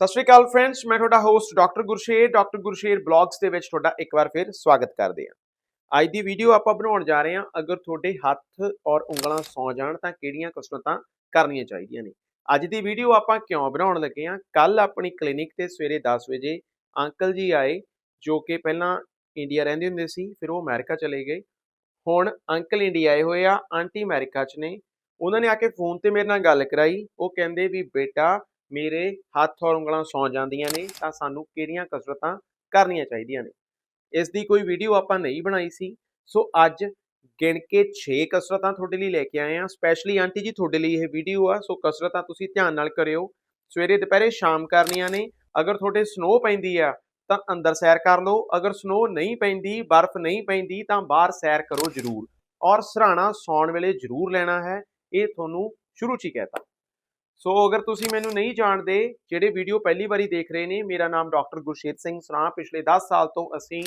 ਸਤਿ ਸ਼੍ਰੀ ਅਕਾਲ ਫਰੈਂਡਸ ਮੈਂ ਤੁਹਾਡਾ host doctor Gursher doctor Gursher blogs ਦੇ ਵਿੱਚ ਤੁਹਾਡਾ ਇੱਕ ਵਾਰ ਫਿਰ ਸਵਾਗਤ ਕਰਦੇ ਹਾਂ। ਅੱਜ ਦੀ ਵੀਡੀਓ ਆਪਾਂ ਬਣਾਉਣ ਜਾ ਰਹੇ ਹਾਂ, ਅਗਰ ਤੁਹਾਡੇ ਹੱਥ ਔਰ ਉਂਗਲਾਂ ਸੌ ਜਾਣ ਤਾਂ ਕਿਹੜੀਆਂ ਕਸਰਤਾਂ ਕਰਨੀਆਂ ਚਾਹੀਦੀਆਂ ਨੇ? ਅੱਜ ਦੀ ਵੀਡੀਓ ਆਪਾਂ ਕਿਉਂ ਬਣਾਉਣ ਲੱਗੇ ਹਾਂ? ਕੱਲ ਆਪਣੀ ਕਲੀਨਿਕ ਤੇ ਸਵੇਰੇ 10 ਵਜੇ ਅੰਕਲ ਜੀ ਆਏ, ਜੋ ਕਿ ਪਹਿਲਾਂ ਇੰਡੀਆ ਰਹਿੰਦੇ ਹੁੰਦੇ ਸੀ, ਫਿਰ ਉਹ ਅਮਰੀਕਾ ਚਲੇ ਗਏ। ਹੁਣ ਅੰਕਲ ਇੰਡੀਆ ਆਏ ਹੋਏ ਆ ਆਂਟੀ ਅਮਰੀਕਾ 'ਚ ਨੇ। ਉਹਨਾਂ ਨੇ ਆ ਕੇ ਫੋਨ ਤੇ ਮੇਰੇ ਨਾਲ ਗੱਲ ਕਰਾਈ। ਉਹ ਕਹਿੰਦੇ ਵੀ ਬੇਟਾ ਮੇਰੇ ਹੱਥ ਔਰ ਉਂਗਲਾਂ ਸੌ ਜਾਂਦੀਆਂ ਨੇ, ਤਾਂ ਸਾਨੂੰ ਕਿਹੜੀਆਂ ਕਸਰਤਾਂ ਕਰਨੀਆਂ ਚਾਹੀਦੀਆਂ ਨੇ? ਇਸ ਦੀ ਕੋਈ ਵੀਡੀਓ ਆਪਾਂ ਨਹੀਂ ਬਣਾਈ ਸੀ। ਸੋ ਅੱਜ ਗਿਣ ਕੇ 6 ਕਸਰਤਾਂ ਤੁਹਾਡੇ ਲਈ ਲੈ ਕੇ ਆਏ ਆ ਸਪੈਸ਼ਲੀ ਆਂਟੀ ਜੀ ਤੁਹਾਡੇ ਲਈ ਇਹ ਵੀਡੀਓ ਆ। ਸੋ ਕਸਰਤਾਂ ਤੁਸੀਂ ਧਿਆਨ ਨਾਲ ਕਰਿਓ। ਸਵੇਰੇ, ਦੁਪਹਿਰੇ, ਸ਼ਾਮ ਕਰਨੀਆਂ ਨੇ। ਅਗਰ ਤੁਹਾਡੇ ਸਨੋ ਪੈਂਦੀ ਆ, ਤਾਂ ਅੰਦਰ ਸੈਰ ਕਰ ਲਓ। ਅਗਰ ਸਨੋ ਨਹੀਂ ਪੈਂਦੀ, ਬਰਫ਼ ਨਹੀਂ ਪੈਂਦੀ, ਤਾਂ ਬਾਹਰ ਸੈਰ ਕਰੋ ਜ਼ਰੂਰ। ਔਰ ਸਰਾਣਾ ਸੌਣ ਵੇਲੇ ਜ਼ਰੂਰ ਲੈਣਾ ਹੈ। ਇਹ ਤੁਹਾਨੂੰ ਸ਼ੁਰੂ ਚ ਹੀ ਕਹਿਤਾ। ਸੋ ਅਗਰ ਤੁਸੀਂ ਮੈਨੂੰ ਨਹੀਂ ਜਾਣਦੇ ਜਿਹੜੇ ਵੀਡੀਓ ਪਹਿਲੀ ਵਾਰੀ ਦੇਖ ਰਹੇ ਨੇ, ਮੇਰਾ ਨਾਮ ਡਾਕਟਰ ਗੁਰਸ਼ੇਰ ਸਿੰਘ ਸਰਾਂ। ਪਿਛਲੇ 10 ਸਾਲ ਤੋਂ ਅਸੀਂ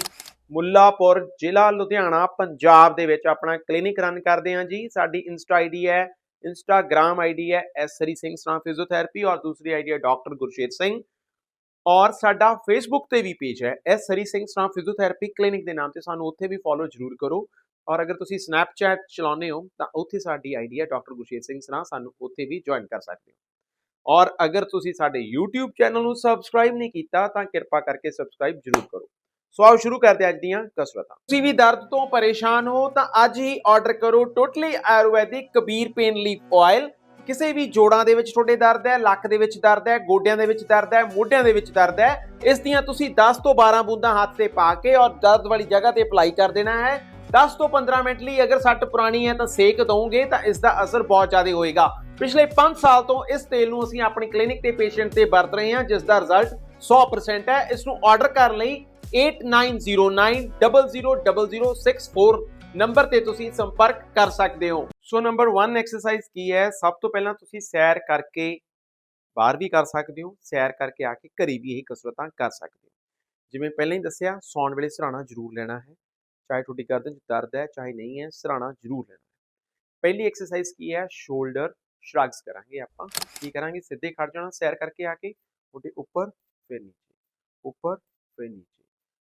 ਮੁੱਲਾਪੁਰ ਜ਼ਿਲ੍ਹਾ ਲੁਧਿਆਣਾ, ਪੰਜਾਬ ਦੇ ਵਿੱਚ ਆਪਣਾ ਕਲੀਨਿਕ ਰਨ ਕਰਦੇ ਹਾਂ ਜੀ। ਸਾਡੀ ਇੰਸਟਾ ਆਈਡੀ ਹੈ ਇੰਸਟਾਗ੍ਰam ਆਈਡੀ ਹੈ ਐਸ ਹਰੀ ਸਿੰਘ ਸਰਾਂ ਫਿਜ਼ੀਓਥੈਰੇਪੀ ਔਰ ਦੂਸਰੀ ਆਈਡੀ ਹੈ ਡਾਕਟਰ ਗੁਰਸ਼ੇਰ ਸਿੰਘ। ਔਰ ਸਾਡਾ ਫੇਸਬੁੱਕ ਤੇ ਵੀ ਪੇਜ ਹੈ S Hari Singh Saran physiotherapy clinic ਦੇ ਨਾਮ ਤੇ। ਸਾਨੂੰ ਉੱਥੇ ਵੀ ਫੋਲੋ ਜ਼ਰੂਰ ਕਰੋ। ਔਰ ਅਗਰ ਤੁਸੀਂ ਸਨੈਪਚੈਟ ਚਲਾਉਂਦੇ ਹੋ, ਤਾਂ ਉੱਥੇ ਸਾਡੀ ਆਈਡੀ ਹੈ ਡਾਕਟਰ ਗੁਰਸ਼ੇਰ ਸਿੰਘ ਸਰਾਂ ਸਾਨੂੰ ਉੱਥੇ ਵੀ ਜੁਆਇਨ ਕਰ ਸਕਦੇ ਹੋ। ਔਰ ਅਗਰ ਤੁਸੀਂ ਸਾਡੇ YouTube ਚੈਨਲ ਨੂੰ ਸਬਸਕ੍ਰਾਈਬ ਨਹੀਂ ਕੀਤਾ, ਤਾਂ ਕਿਰਪਾ ਕਰਕੇ ਸਬਸਕ੍ਰਾਈਬ ਜ਼ਰੂਰ ਕਰੋ। ਸੋ ਆਓ ਸ਼ੁਰੂ ਕਰਦੇ ਅੱਜ ਦੀਆਂ ਕਸਰਤਾਂ। ਤੁਸੀਂ ਵੀ ਦਰਦ ਤੋਂ ਪਰੇਸ਼ਾਨ ਹੋ, ਤਾਂ ਅੱਜ ਹੀ ਆਰਡਰ ਕਰੋ totally Ayurvedic Kabir pain leaf oil ਕਿਸੇ ਵੀ ਜੋੜਾਂ ਦੇ ਵਿੱਚ ਤੁਹਾਡੇ ਦਰਦ ਹੈ, ਲੱਕ ਦੇ ਵਿੱਚ ਦਰਦ ਹੈ, ਗੋਡਿਆਂ ਦੇ ਵਿੱਚ ਦਰਦ ਹੈ, ਮੋਢਿਆਂ ਦੇ ਵਿੱਚ ਦਰਦ ਹੈ, ਇਸ ਦੀਆਂ ਤੁਸੀਂ 10 ਤੋਂ 12 ਬੂੰਦਾਂ ਹੱਥ ਤੇ ਪਾ ਕੇ ਔਰ ਦਰਦ ਵਾਲੀ ਜਗ੍ਹਾ ਤੇ ਅਪਲਾਈ ਕਰ ਦੇਣਾ ਹੈ। 10 ਤੋਂ 15 ਮਿੰਟ ਲਈ ਅਗਰ ਸੱਟ ਪੁਰਾਣੀ ਹੈ ਤਾਂ ਸੇਕ ਦਵੋਗੇ ਤਾਂ ਇਸ ਦਾ ਅਸਰ ਬਹੁਤ ਜ਼ਿਆਦਾ ਹੋਏਗਾ। ਪਿਛਲੇ 5 ਸਾਲ ਤੋਂ ਇਸ ਤੇਲ ਨੂੰ ਅਸੀਂ ਆਪਣੀ ਕਲੀਨਿਕ ਤੇ ਪੇਸ਼ੈਂਟ ਤੇ ਵਰਤ ਰਹੇ ਹਾਂ, ਜਿਸ ਦਾ ਰਿਜ਼ਲਟ 100% ਹੈ। ਇਸ ਨੂੰ ਆਰਡਰ ਕਰਨ ਲਈ 8909000064 ਨੰਬਰ ਤੇ ਤੁਸੀਂ ਸੰਪਰਕ ਕਰ ਸਕਦੇ ਹੋ। ਸੋ ਨੰਬਰ 1 ਐਕਸਰਸਾਈਜ਼ ਕੀ ਹੈ? ਸਭ ਤੋਂ ਪਹਿਲਾਂ ਤੁਸੀਂ ਸੈਰ ਕਰਕੇ ਬਾਹਰ ਵੀ ਕਰ ਸਕਦੇ ਹੋ, ਸੈਰ ਕਰਕੇ ਆ ਕੇ ਘਰੇ ਵੀ ਇਹ ਕਸਰਤਾਂ ਕਰ ਸਕਦੇ ਹੋ। ਜਿਵੇਂ ਪਹਿਲਾਂ ਹੀ ਦੱਸਿਆ, ਸੌਣ ਵੇਲੇ ਸਰਾਣਾ ਜ਼ਰੂਰ ਲੈਣਾ ਹੈ। ਚਾਹੇ ਤੁਹਾਡੀ ਗਰਦਨ 'ਚ ਦਰਦ ਹੈ ਚਾਹੇ ਨਹੀਂ ਹੈ ਸਰਾਣਾ ਜ਼ਰੂਰ ਲੈਣਾ ਹੈ ਪਹਿਲੀ ਐਕਸਰਸਾਈਜ਼ ਕੀ ਹੈ ਸ਼ੋਲਡਰ ਸ਼ਰਗਸ ਕਰਾਂਗੇ ਆਪਾਂ ਕੀ ਕਰਾਂਗੇ ਸਿੱਧੇ ਖੜ ਜਾਣਾ ਸੈਰ ਕਰਕੇ ਆ ਕੇ ਉਹਦੇ ਉੱਪਰ ਫਿਰ ਨੀਚੇ ਉੱਪਰ ਫਿਰ ਨੀਚੇ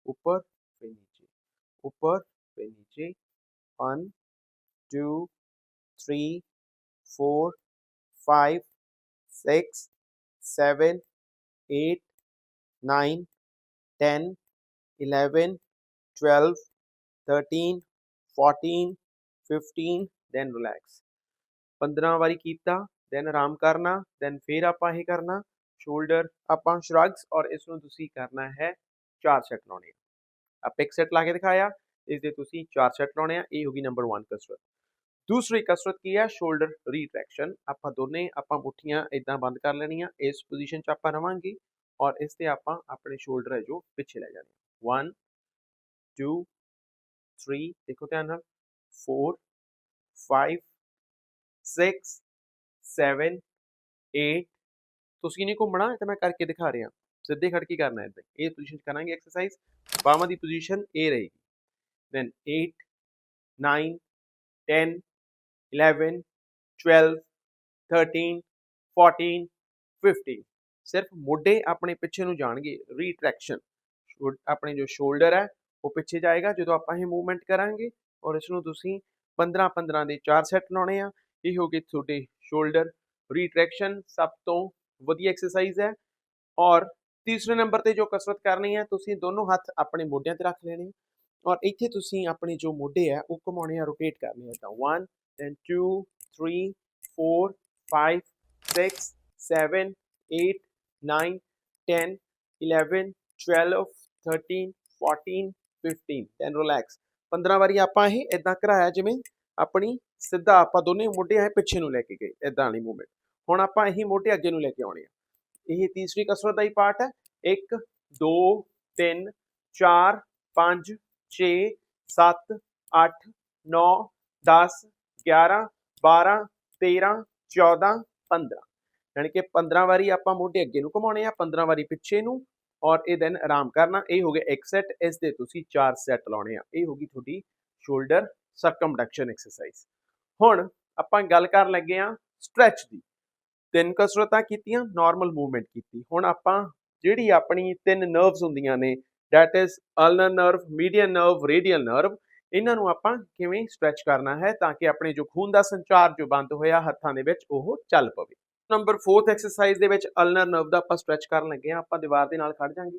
ਉੱਪਰ ਫਿਰ ਨੀਚੇ ਉੱਪਰ ਫਿਰ ਨੀਚੇ 1 2 3 4 5 6 7 8 9 10 11 12 13 14 15 then relax. 15 ਵਾਰੀ ਕੀਤਾ ਦੈਨ ਆਰਾਮ ਕਰਨਾ ਦੈਨ ਫਿਰ ਆਪਾਂ ਇਹ ਕਰਨਾ ਸ਼ੋਲਡਰ ਆਪਾਂ ਸ਼ਰਗਸ ਔਰ ਇਸ ਨੂੰ ਤੁਸੀਂ ਕਰਨਾ ਹੈ ਚਾਰ ਸੈਟ ਲਾਉਣੇ ਆ ਆਪਾਂ ਇੱਕ ਸੈਟ ਲਾ ਕੇ ਦਿਖਾਇਆ ਇਸ ਦੇ ਤੁਸੀਂ ਚਾਰ ਸੈਟ ਲਾਉਣੇ ਆ ਇਹ ਹੋ ਗਈ ਨੰਬਰ 1 ਕਸਰਤ ਦੂਸਰੀ ਕਸਰਤ ਕੀ ਹੈ ਸ਼ੋਲਡਰ ਰੀਟ੍ਰੈਕਸ਼ਨ ਆਪਾਂ ਦੋਨੇ ਆਪਾਂ ਮੁੱਠੀਆਂ ਇਦਾਂ ਬੰਦ ਕਰ ਲੈਣੀਆਂ, ਇਸ ਪੋਜੀਸ਼ਨ 'ਚ ਆਪਾਂ ਰਵਾਂਗੇ ਔਰ ਇਸ ਤੇ ਆਪਾਂ ਆਪਣੇ ਸ਼ੋਲਡਰ ਹੈ ਜੋ ਪਿੱਛੇ ਲੈ ਜਾਣੇ 1 2 3 ਦੇਖੋ ਧਿਆਨ ਨਾਲ 4 5 6 7 8 ਤੁਸੀਂ ਨਹੀਂ ਘੁੰਮਣਾ ਇਹ ਤਾਂ ਮੈਂ ਕਰਕੇ ਦਿਖਾ ਰਿਹਾ। ਸਿੱਧੇ ਖੜ ਕੇ ਕਰਨਾ ਇਦਾਂ ਇਹ ਪੋਜੀਸ਼ਨ ਕਰਾਂਗੇ ਐਕਸਰਸਾਈਜ਼ ਬਾਹਾਂ ਦੀ ਪੋਜੀਸ਼ਨ ਇਹ ਰਹੇਗੀ। Then 8 9 10 11 12 13 14 15 ਸਿਰਫ ਮੋਢੇ ਆਪਣੇ ਪਿੱਛੇ ਨੂੰ ਜਾਣਗੇ। ਰੀਟ੍ਰੈਕਸ਼ਨ ਆਪਣੇ ਜੋ ਸ਼ੋਲਡਰ ਹੈ ਉਹ ਪਿੱਛੇ ਜਾਏਗਾ ਜਦੋਂ ਆਪਾਂ ਇਹ ਮੂਵਮੈਂਟ ਕਰਾਂਗੇ ਔਰ ਇਸ ਨੂੰ ਤੁਸੀਂ 15 15 ਦੇ ਚਾਰ ਸੈੱਟ ਲਾਉਣੇ ਆ ਇਹ ਹੋ ਗਏ ਤੁਹਾਡੇ ਸ਼ੋਲਡਰ ਰੀਟ੍ਰੈਕਸ਼ਨ ਸਭ ਤੋਂ ਵਧੀਆ ਐਕਸਰਸਾਈਜ਼ ਹੈ ਔਰ ਤੀਸਰੇ ਨੰਬਰ ਤੇ ਜੋ ਕਸਰਤ ਕਰਨੀ ਹੈ ਤੁਸੀਂ ਦੋਨੋਂ ਹੱਥ ਆਪਣੇ ਮੋਢਿਆਂ ਤੇ ਰੱਖ ਲੈਣੇ ਔਰ ਇੱਥੇ ਤੁਸੀਂ ਆਪਣੇ ਜੋ ਮੋਢੇ ਆ ਉਹ ਘੁਮਾਉਣੇ ਆ ਰੋਟੇਟ ਕਰਨੇ ਆ ਤਾਂ 1 then 2 3 4 5 6 7 8 9 10 11 12 13 14 15 then relax. 15 ਵਾਰੀ ਆਪਾਂ ਇਹ ਇਦਾਂ ਕਰਾਇਆ, ਜਿਵੇਂ ਆਪਣੀ ਸਿੱਧਾ ਆਪਾਂ ਦੋਨੇ ਮੋਢੇ ਐ ਪਿੱਛੇ ਨੂੰ ਲੈ ਕੇ ਗਏ ਇਦਾਂ ਵਾਲੀ ਮੂਵਮੈਂਟ ਹੁਣ ਆਪਾਂ ਇਹੀ ਮੋਢੇ ਅੱਗੇ ਨੂੰ ਲੈ ਕੇ ਆਉਣੇ ਆ। ਇਹ ਤੀਸਰੀ ਕਸਰਤ ਦਾ ਹੀ ਪਾਰਟ ਹੈ। 1 2 3 4 5 6 7 8 9 10 11 12 13 14 15 ਯਾਨੀ ਕਿ 15 ਵਾਰੀ ਆਪਾਂ ਮੋਢੇ ਅੱਗੇ ਨੂੰ ਘੁਮਾਉਣੇ ਆ 15 ਵਾਰੀ ਪਿੱਛੇ ਨੂੰ ਔਰ ਇਹ ਦੈਨ ਆਰਾਮ ਕਰਨਾ। ਇਹ ਹੋ ਗਿਆ ਇੱਕ ਸੈੱਟ ਇਸ ਦੇ ਤੁਸੀਂ ਚਾਰ ਸੈੱਟ ਲਾਉਣੇ ਆ। ਇਹ ਹੋ ਗਈ ਤੁਹਾਡੀ ਸ਼ੋਲਡਰ ਸਰਕਮਡਕਸ਼ਨ ਐਕਸਰਸਾਈਜ਼ ਹੁਣ ਆਪਾਂ ਗੱਲ ਕਰਨ ਲੱਗੇ ਆ ਸਟ੍ਰੈਚ ਦੀ। ਤਿੰਨ ਕਸਰਤਾਂ ਕੀਤੀਆਂ ਨਾਰਮਲ ਮੂਵਮੈਂਟ ਕੀਤੀ। ਹੁਣ ਆਪਾਂ ਜਿਹੜੀ ਆਪਣੀ ਤਿੰਨ ਨਰਵਸ ਹੁੰਦੀਆਂ ਨੇ that is ulnar nerve median nerve radial nerve ਇਹਨਾਂ ਨੂੰ ਆਪਾਂ ਕਿਵੇਂ ਸਟ੍ਰੈਚ ਕਰਨਾ ਹੈ ਤਾਂ ਕਿ ਆਪਣੇ ਜੋ ਖੂਨ ਦਾ ਸੰਚਾਰ ਜੋ ਬੰਦ ਹੋਇਆ ਹੱਥਾਂ ਦੇ ਵਿੱਚ, ਉਹ ਚੱਲ ਪਵੇ। ਨੰਬਰ 4th ਐਕਸਰਸਾਈਜ਼ ਦੇ ਵਿੱਚ ਅਲਨਰ ਨਰਵ ਦਾ ਆਪਾਂ ਸਟ੍ਰੈਚ ਕਰਨ ਲੱਗੇ ਆ ਆਪਾਂ ਦੀਵਾਰ ਦੇ ਨਾਲ ਖੜ ਜਾਾਂਗੇ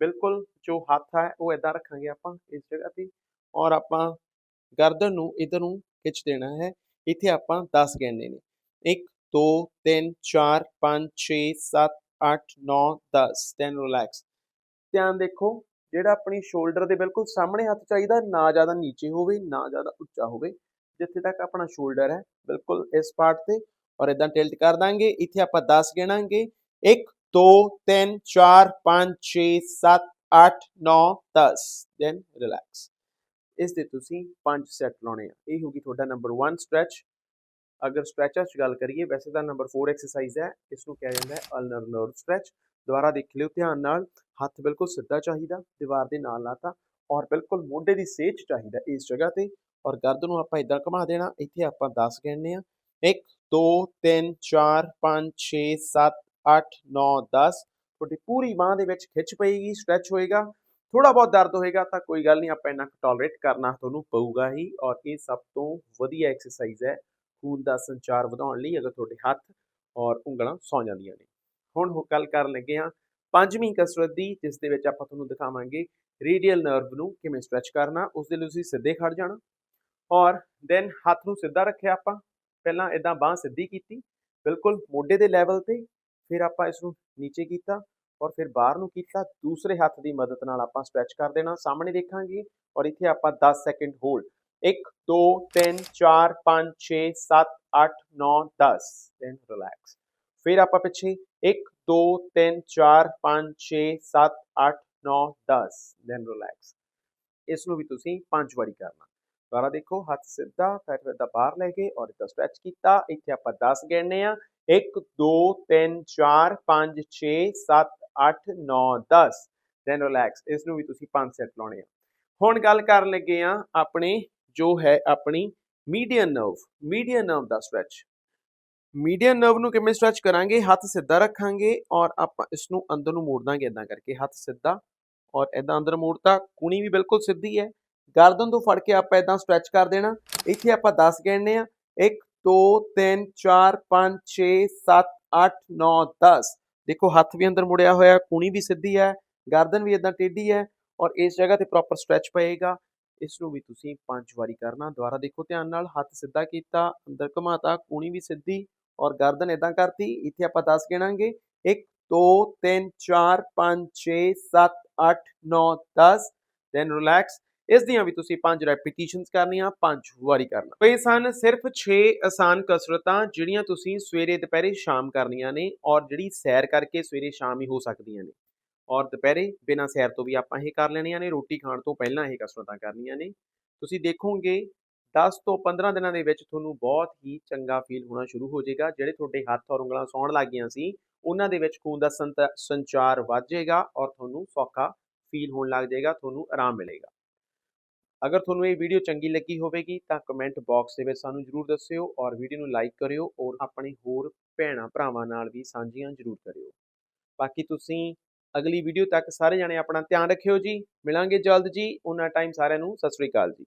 ਬਿਲਕੁਲ ਜੋ ਹੱਥ ਹੈ, ਉਹ ਇਦਾਂ ਰੱਖਾਂਗੇ ਆਪਾਂ ਇਸ ਜਗ੍ਹਾ ਤੇ। ਔਰ ਆਪਾਂ ਗਰਦਨ ਨੂੰ ਇਧਰ ਨੂੰ ਖਿੱਚ ਦੇਣਾ ਹੈ। ਇੱਥੇ ਆਪਾਂ 10 ਗਿਣਨੇ ਨੇ। 1 2 3 4 5 6 7 8 9 10 10 ਰਿਲੈਕਸ ਧਿਆਨ ਦੇਖੋ, ਜਿਹੜਾ ਆਪਣੀ ਸ਼ੋਲਡਰ ਦੇ ਬਿਲਕੁਲ ਸਾਹਮਣੇ ਹੱਥ ਚਾਹੀਦਾ, ਨਾ ਜ਼ਿਆਦਾ ਨੀਚੇ ਹੋਵੇ, ਨਾ ਜ਼ਿਆਦਾ ਉੱਚਾ ਹੋਵੇ। ਜਿੱਥੇ ਤੱਕ ਆਪਣਾ ਸ਼ੋਲਡਰ ਹੈ, ਬਿਲਕੁਲ ਇਸ ਪਾਰਟ ਤੇ। ਔਰ ਇਦਾਂ ਟਿਲਟ ਕਰ ਦਾਂਗੇ, ਇੱਥੇ ਆਪਾਂ 10 ਗਿਣਾਂਗੇ। 1 2 3 4 5 6 7 8 9 10 ਦੈਨ ਰਿਲੈਕਸ ਇਸ ਦੇ ਤੁਸੀਂ ਪੰਜ ਸੈੱਟ ਲਾਉਣੇ ਆ। ਇਹ ਹੋਗੀ ਤੁਹਾਡਾ ਨੰਬਰ 1 ਸਟ੍ਰੈਚ ਅਗਰ ਸਟ੍ਰੈਚਰ 'ਚ ਗੱਲ ਕਰੀਏ, ਵੈਸੇ ਤਾਂ ਨੰਬਰ 4 ਐਕਸਰਸਾਈਜ਼ ਹੈ। ਇਸ ਨੂੰ ਕਿਹਾ ਜਾਂਦਾ ਹੈ ਅਲਨਰ ਨਰਵ ਸਟ੍ਰੈਚ ਦੁਬਾਰਾ ਦੇਖ ਲਿਓ ਧਿਆਨ ਨਾਲ। ਹੱਥ ਬਿਲਕੁਲ ਸਿੱਧਾ ਚਾਹੀਦਾ, ਦੀਵਾਰ ਦੇ ਨਾਲ ਲਾਤਾ। ਔਰ ਬਿਲਕੁਲ ਮੋਢੇ ਦੀ ਸੇਚ ਚਾਹੀਦਾ ਇਸ ਜਗ੍ਹਾ ਤੇ। ਔਰ ਗਰਦਨ ਨੂੰ ਆਪਾਂ ਇਦਾਂ ਘੁਮਾ ਦੇਣਾ। ਇੱਥੇ ਆਪਾਂ 10 ਗਿਣਨੇ ਆ। 1 2 3 4 5 6 7 8 9 10 ਤੁਹਾਡੀ ਪੂਰੀ ਬਾਹ ਦੇ ਵਿੱਚ ਖਿੱਚ ਪਏਗੀ ਸਟ੍ਰੈਚ ਹੋਏਗਾ। ਥੋੜਾ ਬਹੁਤ ਦਰਦ ਹੋਏਗਾ ਤਾਂ ਕੋਈ ਗੱਲ ਨਹੀਂ, ਆਪਾਂ ਇੰਨਾ ਟੋਲਰੇਟ ਕਰਨਾ ਤੁਹਾਨੂੰ ਪਊਗਾ ਹੀ ਔਰ ਇਹ ਸਭ ਤੋਂ ਵਧੀਆ ਐਕਸਰਸਾਈਜ਼ ਹੈ ਖੂਨ ਦਾ ਸੰਚਾਰ ਵਧਾਉਣ ਲਈ ਅਗਰ ਤੁਹਾਡੇ ਹੱਥ ਔਰ ਉਂਗਲਾਂ ਸੌ ਜਾਂਦੀਆਂ ਨੇ। ਹੁਣ ਉਹ ਗੱਲ ਕਰਨ ਲੱਗੇ ਹਾਂ ਪੰਜਵੀਂ ਕਸਰਤ ਦੀ, ਜਿਸ ਦੇ ਵਿੱਚ ਆਪਾਂ ਤੁਹਾਨੂੰ ਦਿਖਾਵਾਂਗੇ ਰੇਡੀਅਲ ਨਰਵ ਨੂੰ ਕਿਵੇਂ ਸਟ੍ਰੈਚ ਕਰਨਾ, ਉਸ ਦੇ ਲਈ ਤੁਸੀਂ ਸਿੱਧੇ ਖੜ ਜਾਣਾ ਔਰ ਦੈਨ ਹੱਥ ਨੂੰ ਸਿੱਧਾ ਰੱਖਿਆ ਆਪਾਂ। ਪਹਿਲਾਂ ਇਦਾਂ ਬਾਹ ਸਿੱਧੀ ਕੀਤੀ, ਬਿਲਕੁਲ ਮੋਢੇ ਦੇ ਲੈਵਲ ਤੇ, ਫਿਰ ਆਪਾਂ ਇਸ ਨੂੰ ਨੀਚੇ ਕੀਤਾ ਔਰ ਫਿਰ ਬਾਹਰ ਨੂੰ ਕੀਤਾ, ਦੂਸਰੇ ਹੱਥ ਦੀ ਮਦਦ ਨਾਲ ਆਪਾਂ ਸਟ੍ਰੈਚ ਕਰ ਦੇਣਾ, ਸਾਹਮਣੇ ਦੇਖਾਂਗੇ ਔਰ ਇੱਥੇ ਆਪਾਂ 10 ਸੈਕਿੰਡ ਹੋਲਡ 1 2 3 4 5 6 7 8 9 10 ਦੈਨ ਰਿਲੈਕਸ ਫਿਰ ਆਪਾਂ ਪਿੱਛੇ 1 2 3 4 5 6 7 8 9 10 ਦੈਨ ਰਿਲੈਕਸ ਇਸ ਨੂੰ ਵੀ ਤੁਸੀਂ ਪੰਜ ਵਾਰੀ ਕਰਨਾ। ਦੁਬਾਰਾ ਦੇਖੋ, ਹੱਥ ਸਿੱਧਾ, ਪੈਰ ਦਾ ਬਾਹਰ ਲੈ ਕੇ ਔਰ ਇਦਾਂ ਸਟ੍ਰੈਚ ਕੀਤਾ। ਇੱਥੇ ਆਪਾਂ 10 ਗਿਣਨੇ ਆ। 1 2 3 4 5 6 7 8 9 10 ਦੈਨ ਰਿਲੈਕਸ ਇਸ ਨੂੰ ਵੀ ਤੁਸੀਂ ਪੰਜ ਸੈੱਟ ਲਾਉਣੇ ਆ। ਹੁਣ ਗੱਲ ਕਰਨ ਲੱਗੇ ਆ ਆਪਣੇ, ਜੋ ਹੈ ਆਪਣੀ ਮੀਡੀਅਨ ਨਰਵ ਮੀਡੀਅਨ ਨਰਵ ਦਾ ਸਟ੍ਰੈਚ ਮੀਡੀਅਨ ਨਰਵ ਨੂੰ ਕਿਵੇਂ ਸਟ੍ਰੈਚ ਕਰਾਂਗੇ? ਹੱਥ ਸਿੱਧਾ ਰੱਖਾਂਗੇ ਔਰ ਆਪਾਂ ਇਸ ਨੂੰ ਅੰਦਰ ਨੂੰ ਮੋੜ ਦਾਂਗੇ ਇਦਾਂ ਕਰਕੇ। ਹੱਥ ਸਿੱਧਾ ਔਰ ਇਦਾਂ ਅੰਦਰ ਮੋੜਤਾ। ਕੁਣੀ ਵੀ ਬਿਲਕੁਲ ਸਿੱਧੀ ਹੈ। ਗਰਦਨ ਤੋਂ ਫੜ ਕੇ ਆਪਾਂ ਇਦਾਂ ਸਟ੍ਰੈਚ ਕਰ ਦੇਣਾ। ਇੱਥੇ ਆਪਾਂ 10 ਗਿਣਨੇ ਆ। 1 2 3 4 5 6 7 8 9 10 ਦੇਖੋ, ਹੱਥ ਵੀ ਅੰਦਰ ਮੁੜਿਆ ਹੋਇਆ, ਕੂਣੀ ਵੀ ਸਿੱਧੀ ਹੈ, ਗਰਦਨ ਵੀ ਇਦਾਂ ਟੇਢੀ ਹੈ ਔਰ ਇਸ ਜਗ੍ਹਾ ਤੇ ਪ੍ਰੋਪਰ ਸਟ੍ਰੈਚ ਪਏਗਾ। ਇਸ ਨੂੰ ਵੀ ਤੁਸੀਂ ਪੰਜ ਵਾਰੀ ਕਰਨਾ। ਦੁਬਾਰਾ ਦੇਖੋ, ਧਿਆਨ ਨਾਲ ਹੱਥ ਸਿੱਧਾ ਕੀਤਾ, ਅੰਦਰ ਘੁਮਾਤਾ, ਕੂਣੀ ਵੀ ਸਿੱਧੀ ਔਰ ਗਰਦਨ ਇਦਾਂ ਕਰਤੀ। ਇੱਥੇ ਆਪਾਂ 10 ਗਿਣਾਂਗੇ। 1 2 3 4 5 6 7 8 9 10 ਦੈਨ ਰਿਲੈਕਸ ਇਸ ਦੀਆਂ ਵੀ ਤੁਸੀਂ ਪੰਜ ਰੈਪੀਟੀਸ਼ਨਸ ਕਰਨੀਆਂ, ਪੰਜ ਵਾਰੀ ਕਰਨਾ। ਇਹ ਸਨ ਸਿਰਫ 6 ਆਸਾਨ ਕਸਰਤਾਂ ਜਿਹੜੀਆਂ ਤੁਸੀਂ ਸਵੇਰੇ, ਦੁਪਹਿਰੇ, ਸ਼ਾਮ ਕਰਨੀਆਂ ਨੇ ਔਰ ਜਿਹੜੀ ਸੈਰ ਕਰਕੇ ਸਵੇਰੇ, ਸ਼ਾਮ ਹੀ ਹੋ ਸਕਦੀਆਂ ਨੇ। ਔਰ ਦੁਪਹਿਰੇ ਬਿਨਾਂ ਸੈਰ ਤੋਂ ਵੀ ਆਪਾਂ ਇਹ ਕਰ ਲੈਣੀਆਂ ਨੇ, ਰੋਟੀ ਖਾਣ ਤੋਂ ਪਹਿਲਾਂ ਇਹ ਕਸਰਤਾਂ ਕਰਨੀਆਂ ਨੇ। ਤੁਸੀਂ ਦੇਖੋਗੇ 10 ਤੋਂ 15 ਦਿਨਾਂ ਦੇ ਵਿੱਚ ਤੁਹਾਨੂੰ ਬਹੁਤ ਹੀ ਚੰਗਾ ਫੀਲ ਹੋਣਾ ਸ਼ੁਰੂ ਹੋ ਜਾਏਗਾ। ਜਿਹੜੇ ਤੁਹਾਡੇ ਹੱਥ ਔਰ ਉਂਗਲਾਂ ਸੌਣ ਲੱਗ ਗਈਆਂ ਸੀ, ਉਹਨਾਂ ਦੇ ਵਿੱਚ ਖੂਨ ਦਾ ਸੰਤ- ਸੰਚਾਰ ਵੱਧ ਜਾਏਗਾ ਔਰ ਤੁਹਾਨੂੰ ਸੌਖਾ ਫੀਲ ਹੋਣ ਲੱਗ ਜਾਏਗਾ, ਤੁਹਾਨੂੰ ਆਰਾਮ ਮਿਲੇਗਾ। ਅਗਰ ਤੁਹਾਨੂੰ ਇਹ ਵੀਡੀਓ ਚੰਗੀ ਲੱਗੀ ਹੋਵੇਗੀ, ਤਾਂ ਕਮੈਂਟ ਬਾਕਸ ਦੇ ਵਿੱਚ ਸਾਨੂੰ ਜਰੂਰ ਦੱਸਿਓ ਔਰ ਵੀਡੀਓ ਨੂੰ ਲਾਈਕ ਕਰਿਓ ਔਰ ਆਪਣੇ ਹੋਰ ਭੈਣਾਂ ਭਰਾਵਾਂ ਨਾਲ ਵੀ ਸਾਂਝੀਆਂ ਜਰੂਰ ਕਰਿਓ। ਬਾਕੀ ਤੁਸੀਂ ਅਗਲੀ ਵੀਡੀਓ ਤੱਕ ਸਾਰੇ ਜਾਣੇ ਆਪਣਾ ਧਿਆਨ ਰੱਖਿਓ ਜੀ। ਮਿਲਾਂਗੇ ਜਲਦ ਜੀ। ਉਹਨਾਂ ਟਾਈਮ ਸਾਰਿਆਂ ਨੂੰ। ਸਤਿ ਸ੍ਰੀ ਅਕਾਲ ਜੀ।